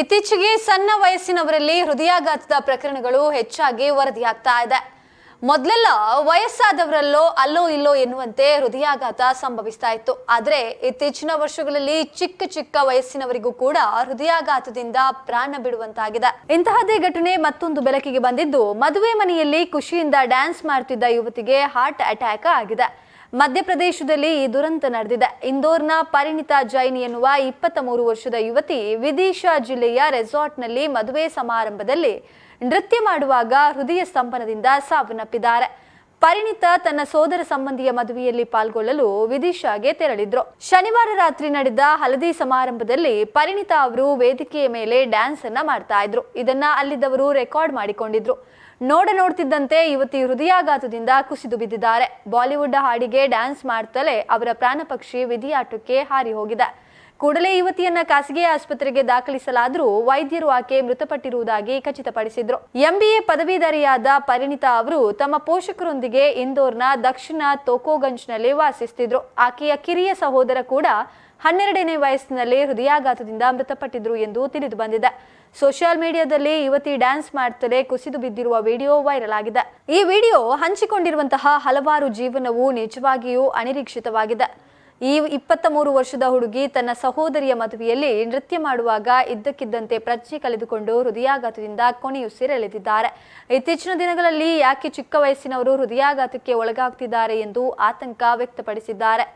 ಇತ್ತೀಚೆಗೆ ಸಣ್ಣ ವಯಸ್ಸಿನವರಲ್ಲಿ ಹೃದಯಾಘಾತದ ಪ್ರಕರಣಗಳು ಹೆಚ್ಚಾಗಿ ವರದಿಯಾಗ್ತಾ ಇದೆ. ಮೊದಲೆಲ್ಲ ವಯಸ್ಸಾದವರಲ್ಲೋ ಅಲ್ಲೋ ಇಲ್ಲೋ ಎನ್ನುವಂತೆ ಹೃದಯಾಘಾತ ಸಂಭವಿಸ್ತಾ ಇತ್ತು. ಆದರೆ ಇತ್ತೀಚಿನ ವರ್ಷಗಳಲ್ಲಿ ಚಿಕ್ಕ ಚಿಕ್ಕ ವಯಸ್ಸಿನವರಿಗೂ ಕೂಡ ಹೃದಯಾಘಾತದಿಂದ ಪ್ರಾಣ ಬಿಡುವಂತಾಗಿದೆ. ಇಂತಹದೇ ಘಟನೆ ಮತ್ತೊಂದು ಬೆಳಕಿಗೆ ಬಂದಿದ್ದು, ಮದುವೆ ಮನೆಯಲ್ಲಿ ಖುಷಿಯಿಂದ ಡ್ಯಾನ್ಸ್ ಮಾಡ್ತಿದ್ದ ಯುವತಿಗೆ ಹಾರ್ಟ್ ಅಟ್ಯಾಕ್ ಆಗಿದೆ. ಮಧ್ಯಪ್ರದೇಶದಲ್ಲಿ ಈ ದುರಂತ ನಡೆದಿದೆ. ಇಂದೋರ್ನ ಪರಿಣಿತಾ ಜೈನ್ ಎನ್ನುವ ಇಪ್ಪತ್ತ ಮೂರು ವರ್ಷದ ಯುವತಿ ವಿದಿಶಾ ಜಿಲ್ಲೆಯ ರೆಸಾರ್ಟ್ನಲ್ಲಿ ಮದುವೆ ಸಮಾರಂಭದಲ್ಲಿ ನೃತ್ಯ ಮಾಡುವಾಗ ಹೃದಯ ಸ್ತಂಭನದಿಂದ ಸಾವನ್ನಪ್ಪಿದ್ದಾರೆ. ಪರಿಣಿತ ತನ್ನ ಸೋದರ ಸಂಬಂಧಿಯ ಮದುವೆಯಲ್ಲಿ ಪಾಲ್ಗೊಳ್ಳಲು ವಿದಿಶಾಗೆ ತೆರಳಿದ್ರು. ಶನಿವಾರ ರಾತ್ರಿ ನಡೆದ ಹಳದಿ ಸಮಾರಂಭದಲ್ಲಿ ಪರಿಣಿತ ಅವರು ವೇದಿಕೆಯ ಮೇಲೆ ಡ್ಯಾನ್ಸ್ ಅನ್ನ ಮಾಡ್ತಾ ಇದ್ರು. ಇದನ್ನ ಅಲ್ಲಿದ್ದವರು ರೆಕಾರ್ಡ್ ಮಾಡಿಕೊಂಡಿದ್ರು. ನೋಡ ನೋಡ್ತಿದ್ದಂತೆ ಯುವತಿ ಹೃದಯಾಘಾತದಿಂದ ಕುಸಿದು ಬಿದ್ದಿದ್ದಾರೆ. ಬಾಲಿವುಡ್ ಹಾಡಿಗೆ ಡ್ಯಾನ್ಸ್ ಮಾಡ್ತಲೇ ಅವರ ಪ್ರಾಣ ಪಕ್ಷಿ ವಿಧಿಯಾಟಕ್ಕೆ ಹಾರಿ ಹೋಗಿದೆ. ಕೂಡಲೇ ಯುವತಿಯನ್ನ ಖಾಸಗಿ ಆಸ್ಪತ್ರೆಗೆ ದಾಖಲಿಸಲಾದರೂ ವೈದ್ಯರು ಆಕೆ ಮೃತಪಟ್ಟಿರುವುದಾಗಿ ಖಚಿತಪಡಿಸಿದ್ರು. ಎಂಬಿಎ ಪದವೀಧರಿಯಾದ ಪರಿಣಿತಾ ಅವರು ತಮ್ಮ ಪೋಷಕರೊಂದಿಗೆ ಇಂದೋರ್ನ ದಕ್ಷಿಣ ತೋಕೋಗಂಜ್ನಲ್ಲಿ ವಾಸಿಸುತ್ತಿದ್ರು ಆಕೆಯ ಕಿರಿಯ ಸಹೋದರ ಕೂಡ ಹನ್ನೆರಡನೇ ವಯಸ್ಸಿನಲ್ಲಿ ಹೃದಯಾಘಾತದಿಂದ ಮೃತಪಟ್ಟಿದ್ರು ಎಂದು ತಿಳಿದು ಬಂದಿದೆ. ಸೋಷಿಯಲ್ ಮೀಡಿಯಾದಲ್ಲಿ ಯುವತಿ ಡ್ಯಾನ್ಸ್ ಮಾಡ್ತಲೇ ಕುಸಿದು ಬಿದ್ದಿರುವ ವಿಡಿಯೋ ವೈರಲ್ ಆಗಿದೆ. ಈ ವಿಡಿಯೋ ಹಂಚಿಕೊಂಡಿರುವಂತಹ ಹಲವಾರು ಜೀವನವು ನಿಜವಾಗಿಯೂ ಅನಿರೀಕ್ಷಿತವಾಗಿದೆ. ಈ ಇಪ್ಪತ್ತ ಮೂರು ವರ್ಷದ ಹುಡುಗಿ ತನ್ನ ಸಹೋದರಿಯ ಮದುವೆಯಲ್ಲಿ ನೃತ್ಯ ಮಾಡುವಾಗ ಇದ್ದಕ್ಕಿದ್ದಂತೆ ಪ್ರಜ್ಞೆ ಕಳೆದುಕೊಂಡು ಹೃದಯಾಘಾತದಿಂದ ಕೊನೆಯುಸಿರೆಳೆದಿದ್ದಾರೆ ಇತ್ತೀಚಿನ ದಿನಗಳಲ್ಲಿ ಯಾಕೆ ಚಿಕ್ಕ ವಯಸ್ಸಿನವರು ಹೃದಯಾಘಾತಕ್ಕೆ ಒಳಗಾಗ್ತಿದ್ದಾರೆ ಎಂದು ಆತಂಕ ವ್ಯಕ್ತಪಡಿಸಿದ್ದಾರೆ.